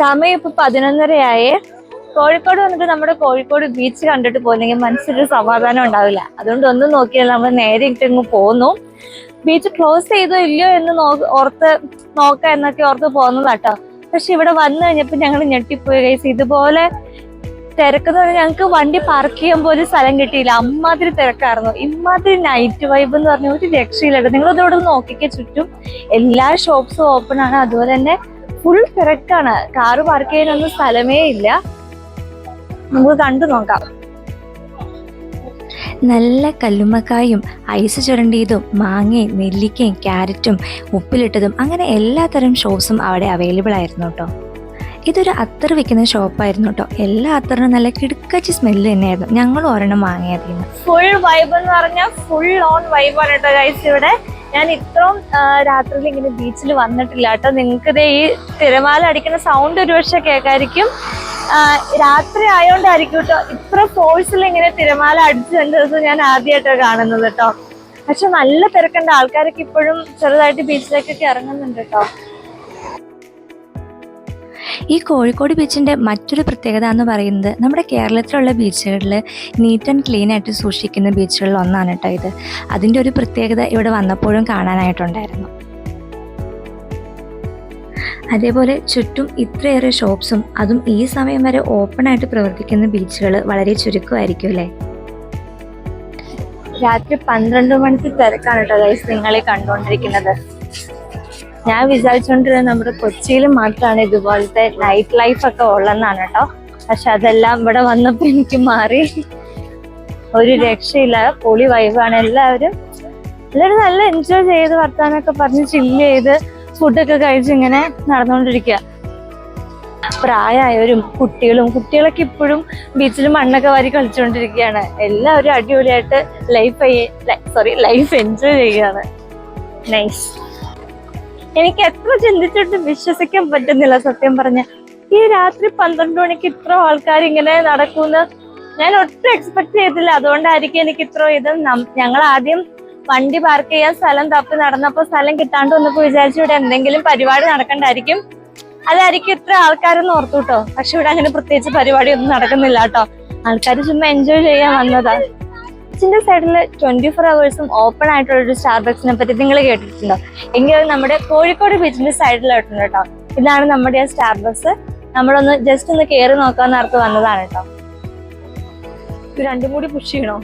സമയം ഇപ്പൊ പതിനൊന്നരയായേ. കോഴിക്കോട് വന്നിട്ട് നമ്മുടെ കോഴിക്കോട് ബീച്ച് കണ്ടിട്ട് പോയില്ലെങ്കിൽ മനസ്സിലൊരു സമാധാനം ഉണ്ടാവില്ല. അതുകൊണ്ട് ഒന്നും നോക്കിയാൽ നമ്മൾ നേരെ ഇങ്ങ് പോന്നു. ബീച്ച് ക്ലോസ് ചെയ്തോ ഇല്ലയോ എന്ന് ഓർത്ത് നോക്കാം എന്നൊക്കെ ഓർത്ത് പോകുന്നതാട്ടോ പക്ഷെ ഇവിടെ വന്നു കഴിഞ്ഞപ്പോ ഞങ്ങൾ ഞെട്ടിപ്പോയി ഗൈസ് ഇതുപോലെ തിരക്കെന്ന് പറഞ്ഞാൽ ഞങ്ങൾക്ക് വണ്ടി പാർക്ക് ചെയ്യാൻ പോലും സ്ഥലം കിട്ടിയില്ല. അമ്മാതിരി തിരക്കായിരുന്നു. ഇമ്മാതിരി നൈറ്റ് വൈബ് എന്ന് പറഞ്ഞ ഒരു രക്ഷയില്ലാട്ടോ നിങ്ങൾ ഇതോടെ നോക്കിക്കേ ചുറ്റും. എല്ലാ ഷോപ്സും ഓപ്പൺ ആണ്. അതുപോലെ തന്നെ ഫുൾ തിരക്കാണ്. കാറ് പാർക്ക് ചെയ്യാനൊന്നും സ്ഥലമേ ഇല്ല. നമുക്ക് കണ്ടു നോക്കാം. നല്ല കല്ലുമ്മക്കായും ഐസ് ചുരണ്ടിയതും മാങ്ങയും നെല്ലിക്കയും ക്യാരറ്റും ഉപ്പിലിട്ടതും അങ്ങനെ എല്ലാത്തരം ഷോസും അവിടെ അവൈലബിൾ ആയിരുന്നു കേട്ടോ. ഇതൊരു അത്തർ വെക്കുന്ന ഷോപ്പായിരുന്നു കേട്ടോ എല്ലാ അത്തറിനും നല്ല കിടുക്കച്ച് സ്മെല്ല് തന്നെയായിരുന്നു. ഞങ്ങൾ ഒരെണ്ണം വാങ്ങിയതിൽ ഫുൾ വൈബ് എന്ന് പറഞ്ഞാൽ ഫുൾ ഓൺ വൈബ് ആണ് കേട്ടോ ഗൈസ് ഇവിടെ. ഞാൻ ഇത്രയും രാത്രിയിൽ ഇങ്ങനെ ബീച്ചിൽ വന്നിട്ടില്ല കേട്ടോ നിങ്ങൾക്ക് ഇതേ ഈ തിരമാല അടിക്കുന്ന സൗണ്ട് ഒരുപക്ഷെ കേൾക്കായിരിക്കും. രാത്രി ആയതുകൊണ്ടായിരിക്കും കേട്ടോ ഇത്ര ഫോഴ്സിൽ ഇങ്ങനെ തിരമാല അടിച്ചു കണ്ടത് ഞാൻ ആദ്യമായിട്ടാണ് കാണുന്നത് കേട്ടോ പക്ഷെ നല്ല തിരക്കുണ്ട്. ആൾക്കാരൊക്കെ ഇപ്പോഴും ചെറുതായിട്ട് ബീച്ചിലേക്കൊക്കെ ഇറങ്ങുന്നുണ്ട് കേട്ടോ ഈ കോഴിക്കോട് ബീച്ചിന്റെ മറ്റൊരു പ്രത്യേകത എന്ന് പറയുന്നത് നമ്മുടെ കേരളത്തിലുള്ള ബീച്ചുകളിൽ നീറ്റ് ആൻഡ് ക്ലീൻ ആയിട്ട് സൂക്ഷിക്കുന്ന ബീച്ചുകളിൽ ഒന്നാണ് കേട്ടോ ഇത്. അതിന്റെ ഒരു പ്രത്യേകത ഇവിടെ വന്നപ്പോഴും കാണാനായിട്ടുണ്ടായിരുന്നു. അതേപോലെ ചുറ്റും ഇത്രയേറെ ഷോപ്സും അതും ഈ സമയം വരെ ഓപ്പൺ ആയിട്ട് പ്രവർത്തിക്കുന്ന ബീച്ചുകൾ വളരെ ചുരുക്കമായിരിക്കും അല്ലേ? രാത്രി പന്ത്രണ്ട് മണിക്ക് തിരക്കാണ് കേട്ടോ ഗൈസ് നിങ്ങളെ കണ്ടുകൊണ്ടിരിക്കുന്നത് ഞാൻ വിചാരിച്ചുകൊണ്ടിരുന്നത് നമ്മുടെ കൊച്ചിയിൽ മാത്രമാണ് ഇതുപോലത്തെ നൈറ്റ് ലൈഫ് ഒക്കെ ഉള്ളതെന്നാണ് കേട്ടോ. പക്ഷെ അതെല്ലാം ഇവിടെ വന്നപ്പോ എനിക്ക് മാറി. ഒരു രക്ഷയില്ല. പൊളി വൈബാണ് എല്ലാവരും എല്ലാവരും നല്ല എൻജോയ് ചെയ്ത് വർത്താനൊക്കെ പറഞ്ഞ് ചില്ല് ചെയ്ത് ഫുഡൊക്കെ കഴിച്ച് ഇങ്ങനെ നടന്നുകൊണ്ടിരിക്കുക പ്രായമായവരും കുട്ടികളും കുട്ടികളൊക്കെ ഇപ്പോഴും ബീച്ചിൽ മണ്ണൊക്കെ വാരി കളിച്ചുകൊണ്ടിരിക്കുകയാണ് എല്ലാവരും അടിപൊളിയായിട്ട് ലൈഫ് സോറി ലൈഫ് എൻജോയ് ചെയ്യുകയാണ്. നൈസ് എനിക്ക് എത്ര ചിന്തിച്ചിട്ടും വിശ്വസിക്കാൻ പറ്റുന്നില്ല സത്യം പറഞ്ഞ. ഈ രാത്രി പന്ത്രണ്ട് മണിക്ക് ഇത്ര ആൾക്കാർ ഇങ്ങനെ നടക്കുന്ന ഞാൻ ഒട്ടും എക്സ്പെക്ട് ചെയ്തില്ല. അതുകൊണ്ടായിരിക്കും എനിക്ക് ഇത്ര ഇത്. ഞങ്ങൾ ആദ്യം വണ്ടി പാർക്ക് ചെയ്യാൻ സ്ഥലം തപ്പി നടന്നപ്പോ സ്ഥലം കിട്ടാണ്ട് വന്നപ്പോ വിചാരിച്ചു ഇവിടെ എന്തെങ്കിലും പരിപാടി നടക്കണ്ടായിരിക്കും. അതായിരിക്കും ഇത്ര ആൾക്കാരെന്ന് ഓർത്തു കേട്ടോ പക്ഷെ ഇവിടെ അങ്ങനെ പ്രത്യേകിച്ച് പരിപാടി ഒന്നും നടക്കുന്നില്ല കേട്ടോ. ആൾക്കാർ ചുമ്മാ എൻജോയ് ചെയ്യാൻ വന്നതാ. ബീച്ചിന്റെ സൈഡിൽ ട്വന്റി ഫോർ അവേഴ്സും ഓപ്പൺ ആയിട്ടുള്ള ഒരു സ്റ്റാർബക്സിനെ പറ്റി നിങ്ങൾ കേട്ടിട്ടുണ്ടോ? എങ്കിൽ നമ്മുടെ കോഴിക്കോട് ബീച്ചിന്റെ സൈഡിലായിട്ടുണ്ട് കേട്ടോ ഇതാണ് നമ്മുടെ ആ സ്റ്റാർബക്സ് നമ്മളൊന്ന് ജസ്റ്റ് ഒന്ന് കയറി നോക്കാന്ന് നേരത്ത് വന്നതാണ് കേട്ടോ ഇത് രണ്ടും കൂടി പുഷ് ചെയ്യണോ?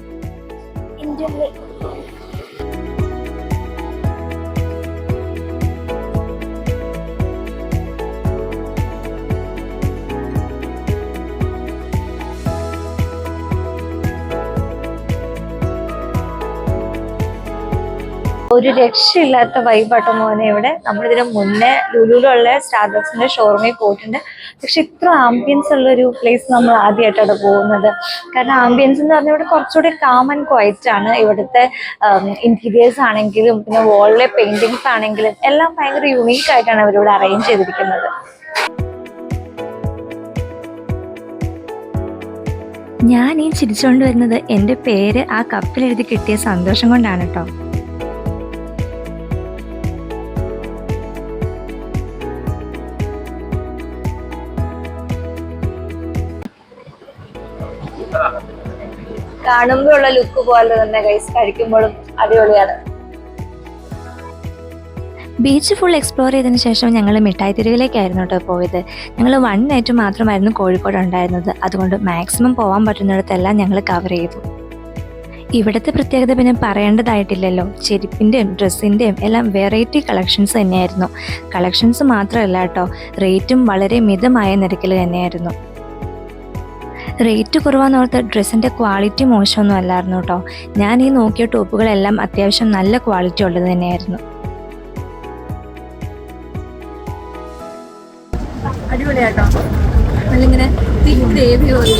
ഒരു രക്ഷയില്ലാത്ത വൈബാട്ട മോനെ ഇവിടെ. നമ്മളിതിന് മുന്നേ ലുലുവിലുള്ള സ്റ്റാർബക്സിന്റെ ഷോറൂമിൽ പോയിട്ടുണ്ട്. പക്ഷെ ഇത്ര ആംബിയൻസ് ഉള്ള ഒരു പ്ലേസ് നമ്മൾ ആദ്യമായിട്ടാണ് പോകുന്നത്. കാരണം ആംബിയൻസ് എന്ന് പറഞ്ഞാൽ ഇവിടെ കുറച്ചുകൂടി കാം ആൻഡ് ക്വയറ്റ് ആണ്. ഇവിടുത്തെ ഇന്റീരിയേഴ്സ് ആണെങ്കിലും പിന്നെ വാളിലെ പെയിന്റിങ്സ് ആണെങ്കിലും എല്ലാം ഭയങ്കര യുണീക്ക് ആയിട്ടാണ് അവരിവിടെ അറേഞ്ച് ചെയ്തിരിക്കുന്നത്. ഞാൻ ഈ ചിരിച്ചുകൊണ്ട് വരുന്നത് എന്റെ പേര് ആ കപ്പിലെഴുതി കിട്ടിയ സന്തോഷം കൊണ്ടാണ് കേട്ടോ കാണുമ്പോഴുള്ള ലുക്ക് പോലെ തന്നെ ഗൈസ് കഴിക്കുമ്പോഴും അടിപൊളിയാണ്. ബീച്ച് ഫുൾ എക്സ്പ്ലോർ ചെയ്തതിന് ശേഷം ഞങ്ങൾ മിഠായി തെരുവിലേക്കായിരുന്നു കേട്ടോ പോയത്. ഞങ്ങൾ വൺ നൈറ്റ് മാത്രമായിരുന്നു കോഴിക്കോട് ഉണ്ടായിരുന്നത്. അതുകൊണ്ട് മാക്സിമം പോകാൻ പറ്റുന്നിടത്തെല്ലാം ഞങ്ങൾ കവർ ചെയ്തു. ഇവിടുത്തെ പ്രത്യേകത പിന്നെ പറയേണ്ടതായിട്ടില്ലല്ലോ. ചെരുപ്പിന്റെയും ഡ്രസ്സിന്റെയും എല്ലാം വെറൈറ്റി കളക്ഷൻസ് തന്നെയായിരുന്നു. കളക്ഷൻസ് മാത്രമല്ല കേട്ടോ റേറ്റും വളരെ മിതമായ നിരക്കിൽ തന്നെയായിരുന്നു. റേറ്റ് കുറവാന്ന് കുറവാന്നോർത്ത് ഡ്രസ്സിന്റെ ക്വാളിറ്റി മോശമൊന്നും അല്ലായിരുന്നു കേട്ടോ ഞാൻ ഈ നോക്കിയ ടോപ്പുകളെല്ലാം അത്യാവശ്യം നല്ല ക്വാളിറ്റി ഉള്ളത് തന്നെയായിരുന്നു. അടിപൊളിയാട്ടോ. നല്ലിങ്ങനെ ഗ്രേവി പോലെ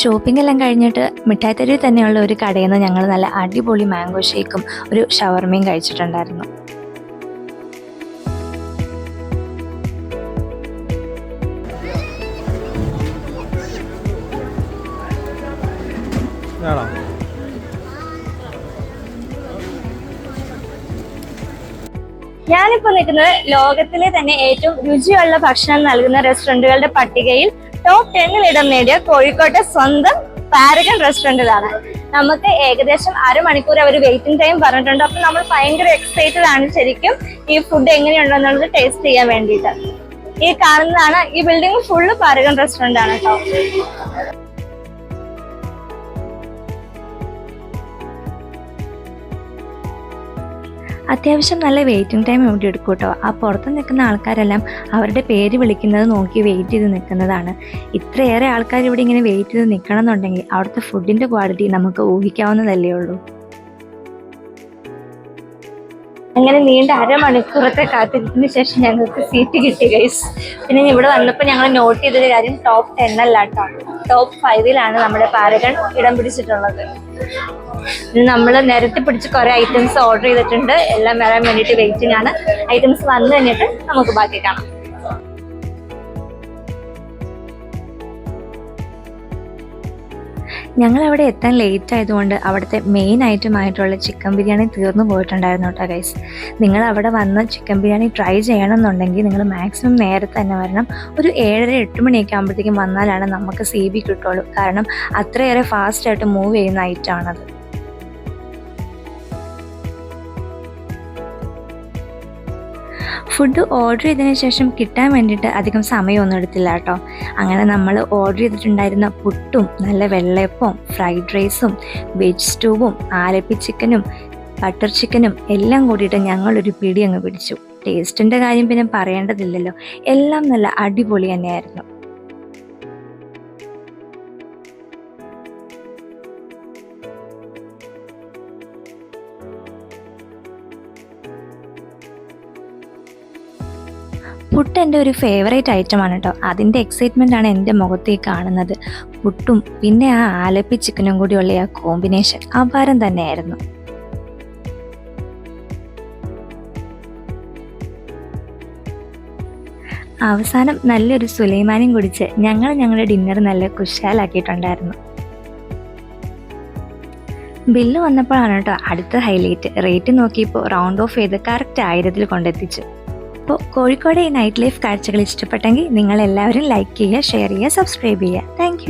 ഷോപ്പിംഗ് എല്ലാം കഴിഞ്ഞിട്ട് മിഠായിത്തെരുവിൽ തന്നെയുള്ള ഒരു കടയിൽ നിന്ന് ഞങ്ങൾ നല്ല അടിപൊളി മാംഗോ ഷേക്കും ഒരു ഷവർമയും കഴിച്ചിട്ടുണ്ടായിരുന്നു. ഞാനിപ്പോ നിൽക്കുന്നത് ലോകത്തിലെ തന്നെ ഏറ്റവും രുചിയുള്ള ഭക്ഷണം നൽകുന്ന റെസ്റ്റോറന്റുകളുടെ പട്ടികയിൽ ടോപ്പ് ടെന്നിൽ ഇടം നേടിയ കോഴിക്കോട്ടെ സ്വന്തം പാരഗൺ റെസ്റ്റോറന്റിലാണ് നമുക്ക് ഏകദേശം അരമണിക്കൂർ അവർ വെയിറ്റിംഗ് ടൈം പറഞ്ഞിട്ടുണ്ട്. അപ്പൊ നമ്മൾ ഭയങ്കര എക്സൈറ്റഡ് ആണ് ശരിക്കും ഈ ഫുഡ് എങ്ങനെയുണ്ടെന്നുള്ളത് ടേസ്റ്റ് ചെയ്യാൻ വേണ്ടിയിട്ട്. ഈ കാണുന്നതാണ് ഈ ബിൽഡിംഗ് ഫുള്ള് പാരഗൺ റെസ്റ്റോറന്റ് ആണ് കേട്ടോ. അത്യാവശ്യം നല്ല വെയിറ്റിംഗ് ടൈം ഇവിടെ എടുക്കും കേട്ടോ ആ പുറത്ത് നിൽക്കുന്ന ആൾക്കാരെല്ലാം അവരുടെ പേര് വിളിക്കുന്നത് നോക്കി വെയിറ്റ് ചെയ്ത് നിൽക്കുന്നതാണ്. ഇത്രയേറെ ആൾക്കാർ ഇവിടെ ഇങ്ങനെ വെയിറ്റ് ചെയ്ത് നിൽക്കണം എന്നുണ്ടെങ്കിൽ അവിടുത്തെ ഫുഡിന്റെ ക്വാളിറ്റി നമുക്ക് ഊഹിക്കാവുന്നതല്ലേ ഉള്ളൂ. അങ്ങനെ നീണ്ട അരമണിക്കൂറത്തെ കാത്തിരിപ്പിന് ശേഷം ഞങ്ങൾക്ക് സീറ്റ് കിട്ടി ഗൈസ് പിന്നെ ഇവിടെ വന്നപ്പോൾ ഞങ്ങൾ നോട്ട് ചെയ്തൊരു കാര്യം ടോപ്പ് ടെൻ അല്ല കേട്ടോ ടോപ്പ് ഫൈവിലാണ് നമ്മുടെ പാരഗൺ ഇടം പിടിച്ചിട്ടുള്ളത്. നമ്മൾ നേരത്തെ പിടിച്ച് കുറെ ഐറ്റംസ് ഓർഡർ ചെയ്തിട്ടുണ്ട്. എല്ലാം വരാൻ വേണ്ടിയിട്ട് വെയിറ്റിംഗ് ആണ്. ഐറ്റംസ് വന്നു കഴിഞ്ഞിട്ട് നമുക്ക് ബാക്കി കാണാം. ഞങ്ങൾ അവിടെ എത്താൻ ലേറ്റ് ആയതുകൊണ്ട് അവിടുത്തെ മെയിൻ ഐറ്റം ആയിട്ടുള്ള ചിക്കൻ ബിരിയാണി തീർന്നു പോയിട്ടുണ്ടായിരുന്നു കേട്ടോ ഗൈസ് നിങ്ങൾ അവിടെ വന്ന് ചിക്കൻ ബിരിയാണി ട്രൈ ചെയ്യണമെന്നുണ്ടെങ്കിൽ നിങ്ങൾ മാക്സിമം നേരത്തെ തന്നെ വരണം. ഒരു ഏഴര എട്ട് മണിയൊക്കെ ആകുമ്പോഴത്തേക്കും വന്നാലാണ് നമുക്ക് സി ബി കിട്ടുള്ളൂ. കാരണം അത്രയേറെ ഫാസ്റ്റായിട്ട് മൂവ് ചെയ്യുന്ന ഐറ്റമാണത് ഫുഡ് ഓർഡർ ചെയ്തതിന് ശേഷം കിട്ടാൻ വേണ്ടിയിട്ട് അധികം സമയമൊന്നും എടുത്തില്ല കേട്ടോ. അങ്ങനെ നമ്മൾ ഓർഡർ ചെയ്തിട്ടുണ്ടായിരുന്ന പുട്ടും നല്ല വെള്ളയപ്പവും ഫ്രൈഡ് റൈസും വെജ് സ്റ്റൂവും ആലപ്പി ചിക്കനും ബട്ടർ ചിക്കനും എല്ലാം കൂടിയിട്ട് ഞങ്ങളൊരു പിടി അങ്ങ് പിടിച്ചു. ടേസ്റ്റിന്റെ കാര്യം പിന്നെ പറയേണ്ടതില്ലല്ലോ. എല്ലാം നല്ല അടിപൊളി തന്നെയായിരുന്നു. പുട്ട് എന്റെ ഒരു ഫേവറേറ്റ് ആണ് കേട്ടോ അതിന്റെ എക്സൈറ്റ്മെന്റ് ആണ് എന്റെ മുഖത്തേക്ക് കാണുന്നത്. പുട്ടും പിന്നെ ആ ആലപ്പി ചിക്കനും കൂടിയുള്ള ആ കോമ്പിനേഷൻ അപാരം തന്നെയായിരുന്നു. അവസാനം നല്ലൊരു സുലൈമാനും കുടിച്ച് ഞങ്ങൾ ഞങ്ങളുടെ ഡിന്നർ നല്ല കുശാലാക്കിയിട്ടുണ്ടായിരുന്നു. ബില്ല് വന്നപ്പോഴാണ് കേട്ടോ അടുത്ത ഹൈലൈറ്റ് റേറ്റ് നോക്കിയപ്പോൾ റൗണ്ട് ഓഫ് ചെയ്ത് കറക്റ്റ് ആയിരത്തിൽ കൊണ്ടെത്തിച്ചു. അപ്പോൾ കോഴിക്കോട് ഈ നൈറ്റ് ലൈഫ് കാഴ്ചകൾ ഇഷ്ടപ്പെട്ടെങ്കിൽ നിങ്ങൾ എല്ലാവരും ലൈക്ക് ചെയ്യുക ഷെയർ ചെയ്യുക സബ്സ്ക്രൈബ് ചെയ്യുക. താങ്ക്